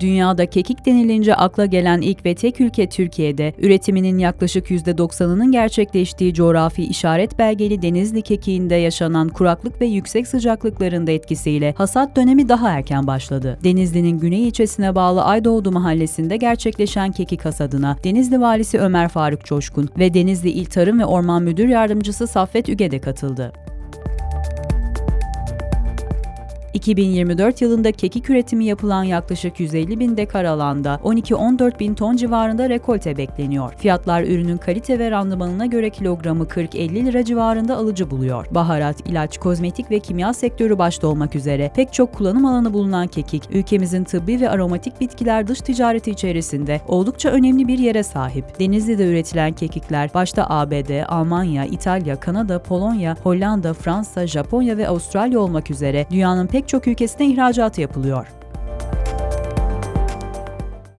Dünyada kekik denilince akla gelen ilk ve tek ülke Türkiye'de, üretiminin yaklaşık %90'ının gerçekleştiği coğrafi işaret belgeli Denizli kekiğinde yaşanan kuraklık ve yüksek sıcaklıkların da etkisiyle hasat dönemi daha erken başladı. Denizli'nin güney ilçesine bağlı Aydoğdu mahallesinde gerçekleşen kekik hasadına Denizli valisi Ömer Faruk Coşkun ve Denizli İl Tarım ve Orman Müdür Yardımcısı Saffet Üge de katıldı. 2024 yılında kekik üretimi yapılan yaklaşık 150 bin dekar alanda 12-14 bin ton civarında rekolte bekleniyor. Fiyatlar ürünün kalite ve randımanına göre kilogramı 40-50 lira civarında alıcı buluyor. Baharat, ilaç, kozmetik ve kimya sektörü başta olmak üzere pek çok kullanım alanı bulunan kekik, ülkemizin tıbbi ve aromatik bitkiler dış ticareti içerisinde oldukça önemli bir yere sahip. Denizli'de üretilen kekikler başta ABD, Almanya, İtalya, Kanada, Polonya, Hollanda, Fransa, Japonya ve Avustralya olmak üzere dünyanın pek çok ülkesine ihracatı yapılıyor.